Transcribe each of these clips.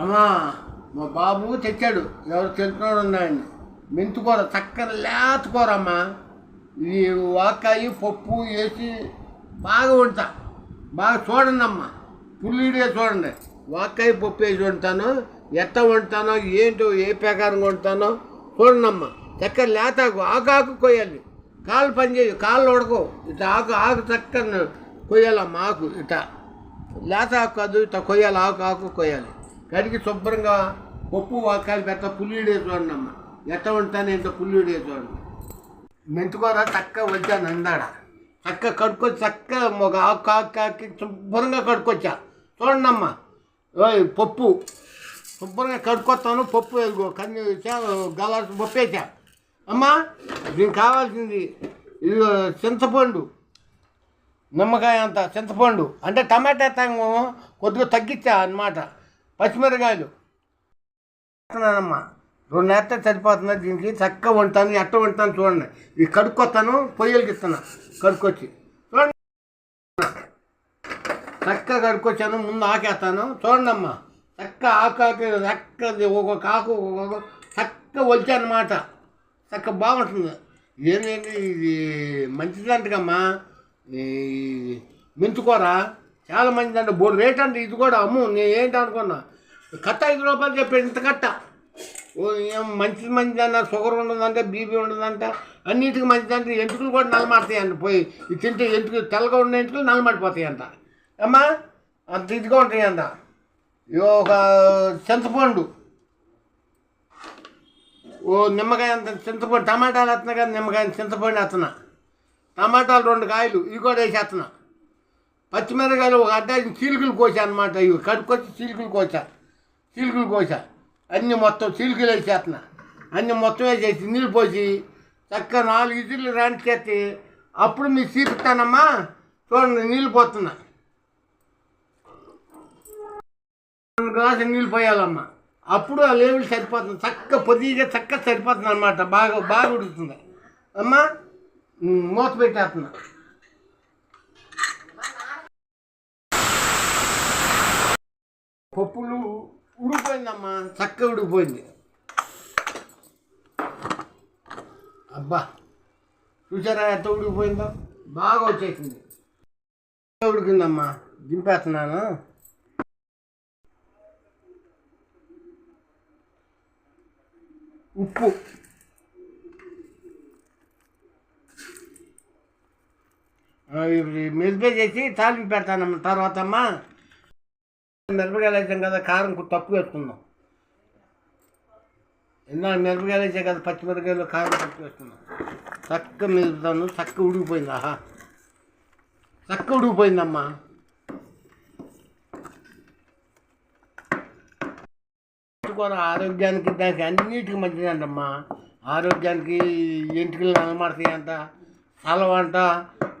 అమ్మా మా బాబు తెచ్చాడు. ఎవరు తెలిసినోడు ఉన్నాయని మెంతుకూర చక్కెర లేత అమ్మా. ఇది వాకాయి పప్పు వేసి బాగా వండుతా. బాగా చూడండి అమ్మా. పుల్లిడే చూడండి. వాకాయి పప్పు వేసి వండుతాను. ఎట్ట వండుతానో ఏంటో ఏ ప్రకారంగా వండుతానో చూడండి అమ్మా. చక్కర లేతాకు ఆకాకు కొయ్యాలి. కాళ్ళు పనిచేయు కాళ్ళు ఉడకో. ఇట్లా ఆకు ఆకు చక్కని కొయ్యాలమ్మా ఆకు. ఇట లేత ఆకు కాదు ఇట్లా కొయ్యాలి ఆకు ఆకు కొయ్యాలి. కడిగి శుభ్రంగా పప్పు వాకాయలు పెట్ట పుల్లిడే చూడండి అమ్మ. ఎట్ట ఉంటాను ఇంత పుల్లిడే చూడండి. మెంతుకూర చక్క వచ్చాను అందాడ చక్క కడుక్కొచ్చి చక్క ఒక ఆకు ఆకు ఆకి శుభ్రంగా కడుక్కొచ్చా. చూడండి అమ్మ. ఓయ్ పప్పు. శుభ్రంగా కడుక్కొస్తాను పప్పు వేసుకో కన్ని గలాసు పప్పు వేసా అమ్మా దీనికి కావాల్సింది ఇది చింతపండు. నిమ్మకాయ అంత చింతపండు. అంటే టమాటా తంగు కొద్దిగా తగ్గించా అన్నమాట. పచ్చిమిరకాయలు. వేస్తున్నానమ్మా రెండు నేత సరిపోతుంది దీనికి చక్కగా వంటాను ఎట్ట వంటాను చూడండి. ఇవి కడుక్కొస్తాను పొయ్యలకి ఇస్తాను కడుక్కొచ్చి. చూడండి. చక్కగా కడుక్కొచ్చాను ముందు ఆకేస్తాను. చూడండి అమ్మా చక్క ఆకు చక్క ఒక్కొక్క ఆకు ఒక్కొక్క చక్క వచ్చానమాట చక్క బాగుంటుంది. ఏంటంటే ఇది మంచిదంటకమ్మా ఈ మెంతుకూర. చాలా మంచిదంట బోర్డు రేట్ అంటే ఇది కూడా అమ్ము నేను ఏంటి అనుకున్నా. కట్ట ఐదు రూపాయలు చెప్పాడు ఇంత కట్ట? ఓ ఏం మంచిది మంచిదన్న షుగర్ ఉండదంట బీపీ ఉండదంట అన్నిటికీ మంచిదంటే ఎంటుకలు కూడా నల్లమాడతాయంట పోయి ఇది తింటే ఎంటుకలు తెల్లగా ఉన్న ఎంటుకలు నల్లమాడిపోతాయంట అమ్మా అంత ఇదిగా ఉంటాయంట. ఒక చింతపండు. ఓ నిమ్మకాయ అంత చింతపండు టమాటాలు వేస్తున్నా కదా నిమ్మకాయ చింతపండు వేస్తున్నా. టమాటాలు రెండు కాయలు ఇవి కూడా వేసేస్తున్నా. పచ్చిమిరకాయలు ఒక అడ్డ చీలికలు కోసా అనమాట ఇవి. కడుక్కొచ్చి చీలికలు కోసా చీలికలు కోసా అన్నీ మొత్తం చీలికలు వేసేస్తున్నా. అన్నీ మొత్తం వేసేసి నీళ్ళు పోసి చక్కగా నాలుగు ఇజులు రానిచేస్తే అప్పుడు మీరు చీపుతానమ్మా. చూడండి నీళ్ళు పోతున్నా. రెండు గ్లాసులు నీళ్ళు పోయాలమ్మా. అప్పుడు ఆ లెవెల్ సరిపోతుంది. చక్క పొద్దుగా చక్క సరిపోతుంది అనమాట బాగా బాగా ఉడుకుతుంది. అమ్మా మూత పెట్టేస్తున్నా. పప్పులు ఉడికిపోయిందమ్మా. చక్క ఉడికిపోయింది. అబ్బా చూసారా ఎంత ఉడికిపోయిందో? బాగా వచ్చేసింది. ఉడికిందమ్మా. దింపేస్తున్నాను. ఉప్పు. మెదిపే చేసి తాలింపు పెడతానమ్మా తర్వాత అమ్మా. మిరపకాయలు వేసాం కదా కారం కొంచెం తక్కువ వేసుకుందాం. ఎన్నో మిరపకాయలు వేసాం కదా పచ్చిమిరపకాయలు కారం తక్కువ వేసుకుందాం. చక్క మిగుతాను చక్క ఉడికిపోయింది ఆహా. చక్క ఉడికిపోయిందమ్మా. కూడా ఆరోగ్యానికి దానికి అన్నిటికీ మంచిదంటమ్మా ఆరోగ్యానికి ఎంటికలు నలమాడతాయి అంట తలవంట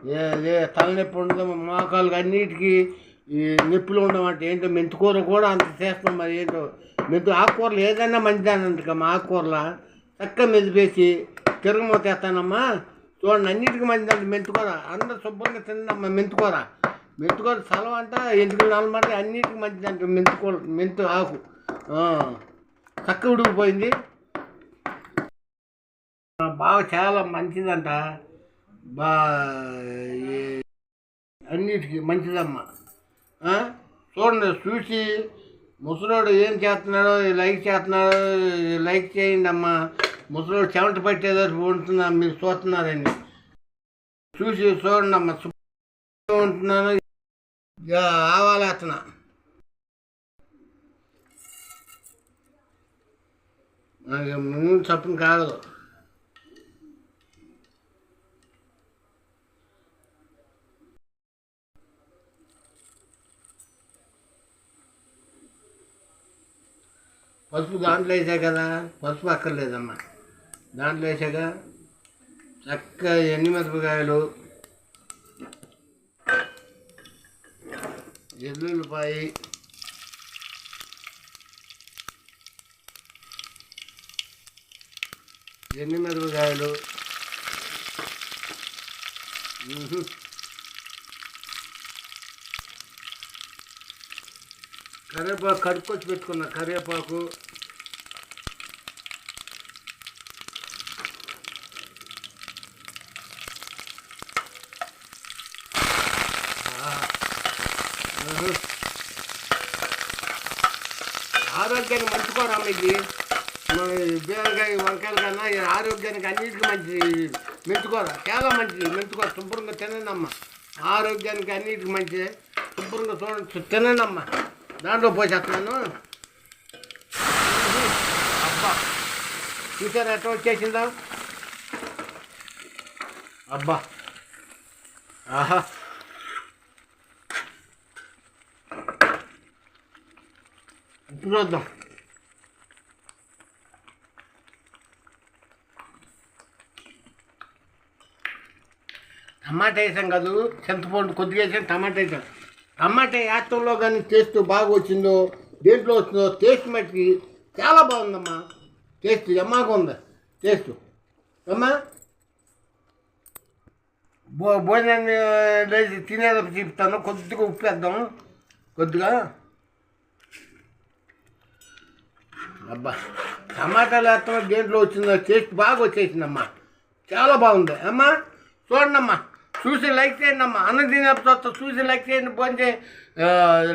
ఏ ఏ తలనొప్పి ఉండదు మోకాలు అన్నిటికీ ఈ నొప్పులు అంటే ఏంటో మెంతికూర కూడా అంత చేస్తాం మరి ఏంటో. మెంతు ఆకుకూరలు ఏదైనా మంచిదానంటకమ్మా ఆకుకూరల చక్క మెదిపేసి తిరగమూత వేస్తానమ్మా చూడండి అన్నిటికీ మంచిదంట మెంతికూర అందరూ శుభ్రంగా తిందమ్మా మెంతికూర మెంతికూర చలవ అంట ఎందుకు నలమాట అన్నిటికీ మంచిదంట మెంతికూర మెంతు ఆకు. చక్క ఉడికిపోయింది. బాగా చాలా మంచిదంట. బా అన్నిటికీ మంచిదమ్మా. చూడండి చూసి ముసలోడు ఏం చేస్తున్నాడో లైక్ చేస్తున్నాడో లైక్ చేయండి అమ్మా. ముసలోడు చెమట పట్టేదారు ఉంటున్నా మీరు చూస్తున్నారండి. చూసి చూడండి అమ్మా ఉంటున్నాను. ఇక ఆవాలేస్తున్నా. నాకు ముందు చప్పును కాదు. పసుపు దాంట్లో వేసా కదా పసుపు అక్కర్లేదమ్మా. దాంట్లో వేసాక చక్క ఎండుమిరపకాయలు ఎల్లుల్లిపాయి ఎండుమిరపకాయలు కరివేపాకు కడుక్కొచ్చి పెట్టుకున్న కరివేపాకు. ఆరోగ్యానికి మంచి కూర అమ్మ బీరకాయ వంకాయల కన్నా ఆరోగ్యానికి అన్నిటికీ మంచిది మెంతుకూర చాలా మంచిది. మెంతుకూర శుభ్రంగా తినండి అమ్మ ఆరోగ్యానికి అన్నిటికీ మంచిది. శుభ్రంగా చూడండి తినండి అమ్మ దాంట్లో పోసేస్తున్నాను అబ్బా చూసారా ఎట్లా వచ్చేసిందా? అబ్బా. ఆహా. ఇప్పుడు చూద్దాం టమాటా వేసాం కాదు చింతపండు కొద్దిగా వేసాం టమాటా వేసాం. టమాటా యాత్రలో కానీ టేస్ట్ బాగా వచ్చిందో దేంట్లో వచ్చిందో టేస్ట్ మట్టి చాలా బాగుందమ్మా. టేస్ట్ ఎమ్మాగా ఉంది. టేస్ట్. అమ్మా భో భోజనాన్ని లేచి తినేటప్పుడు చెప్తాను కొద్దిగా ఉప్పు వేద్దాం. కొద్దిగా. అబ్బా టమాటాలు వేస్తాం. దేంట్లో వచ్చిందో టేస్ట్ బాగా వచ్చేసిందమ్మా చాలా బాగుంది. అమ్మా చూడండి అమ్మా చూసి లైక్ చేయండి అమ్మ అన్నం తినేప్పుడు చూసి లైక్ చేయండి ఫోన్ చేయి.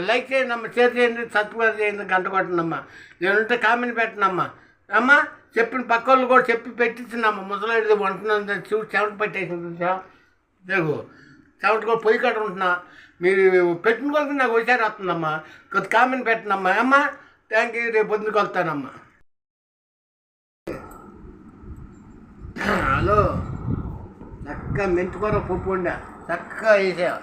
లైక్ చేయండి అమ్మ షేర్ చేయండి సబ్స్క్రైబ్ చేయండి గంట కొట్టనమ్మా నేనుంటే కామెంట్ పెట్టనమ్మా అమ్మా చెప్పిన పక్క వాళ్ళు కూడా చెప్పి పెట్టించిందమ్మా ముసలాడిది వంటున్నాను చూసి చెమట పెట్టేసింది దేగు చెమట కూడా పొయ్యి కట్ట ఉంటున్నా మీరు పెట్టిన కొరకు నాకు వచ్చారు వస్తుందమ్మా కొద్ది కామెంట్ పెట్టండి అమ్మా థ్యాంక్ యూ రేపు పొద్దునకి వస్తానమ్మా హలో. చక్కగా మెంతికూర పప్పు వండా. చక్కగా వేసా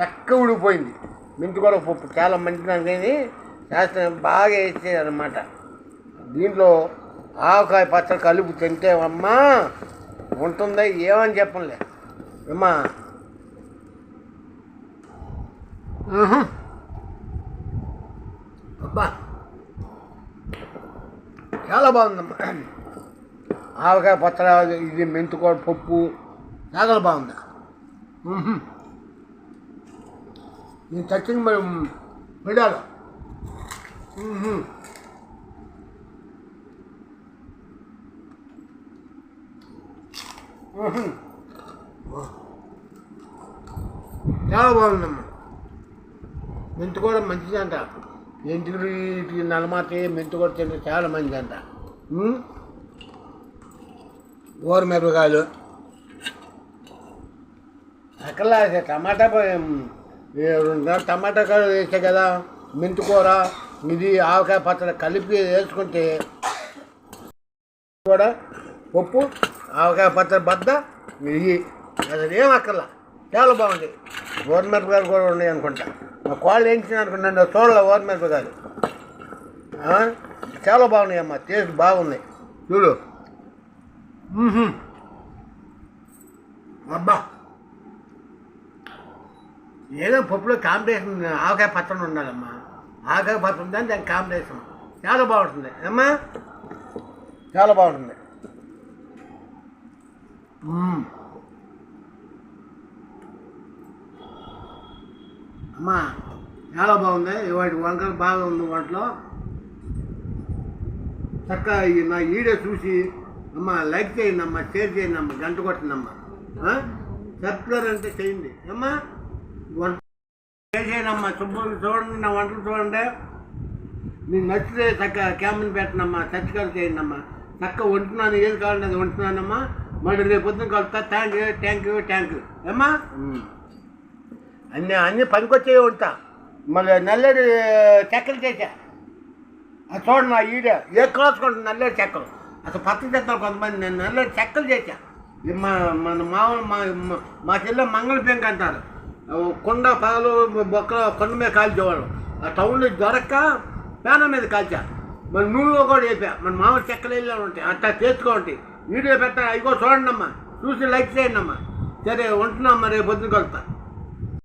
చక్కగా ఉడికిపోయింది. మెంతికూర పప్పు చాలా మంచిది కానీ శాస్త్రం బాగా వేసేదన్నమాట. దీంట్లో ఆవకాయ పచ్చడి కలుపు తింటే అమ్మా ఉంటుందా ఏమని చెప్పలే అమ్మా. అబ్బా. చాలా బాగుందమ్మా. ఆవకాయ పచ్చడి ఇది మెంతుకూర పప్పు చాలా బాగుంది? నేను చచ్చింది మరి విడాలి చాలా బాగుందమ్మా. మెంతు కూడా మంచిదంట ఇంటికి నలమాతే మెంతు కూడా తింటే చాలా మంచిదంట. అంట గోరు మిరపకాయలు. అక్కడ టమాటా టమాటా కాయలు వేస్తే కదా మింతుకూర ఇది ఆవకాయ పచ్చడి కలిపి వేసుకుంటే కూడా పప్పు ఆవకాయ పచ్చడి బద్ద ఇది అసలు ఏం అక్కర్లా. చాలా బాగుంది. ఓర్మిరపకాయలు కూడా ఉన్నాయి అనుకుంటా. మా కోళ్ళు ఏంచిన అనుకున్నాను చూడలే ఓర్మిరపకాయలు చాలా బాగున్నాయి అమ్మా. టేస్ట్ బాగున్నాయి చూడు. అబ్బా. ఏదో పప్పులో కాంబినేషన్ ఆవకాయ పచ్చడి ఉండాలమ్మా. ఆవకాయ పచ్చడి ఉందని దానికి కాంబినేషన్. చాలా బాగుంటుంది. అమ్మా చాలా బాగుంటుంది. అమ్మా చాలా బాగుంది. వాటి వంకలు బాగా ఉంది వాటిలో. చక్కగా నా వీడియో చూసి అమ్మ లైక్ చేయండి అమ్మ షేర్ చేయండి అమ్మ గంట కొట్టండి అమ్మ. సబ్స్క్రైబ్ అంటే చేయండి. అమ్మా అమ్మ శుభ్రంగా చూడండి నా వంటలు చూడండి. మీకు నచ్చితే చక్కగా క్యామెరా పెట్టనమ్మా సబ్స్క్రైబ్ చేయండి అమ్మా చక్కగా వంటున్నాను ఏది కావాలంటే అది వంటున్నానమ్మా. మళ్ళీ రేపు పొద్దున కలుస్తా. Thank you thank you thank you ఏమ్మా? అన్నీ అన్నీ పనికొచ్చే ఉంటా మళ్ళీ నల్లేడు చెక్కలు చేశా. అది చూడండి నా ఈడ ఏ కోసుకుంటుంది నల్లేడు చెక్కలు? అసలు పచ్చ చెత్తలు కొంతమంది నేను నల్లేడు చెక్కలు ఇది మా మన మామూలు మా మా- చెల్లె మంగళ పెంక అంటారు. కొండ పగలు బొక్క కొండ మీద కాల్చేవాడు ఆ టౌన్లో దొరక్క పేన మీద కాల్చా. మన నూనెలో కూడా వేపా. మన మామూలు చెక్కలు వెళ్ళాను ఉంటాయి. అట్టా చేసుకోండి వీడియో పెట్టా. ఇగో చూడండి అమ్మా చూసి లైక్ చేయండి అమ్మా సరే ఉంటున్నామ్మా రేపు పొద్దున కలుస్తా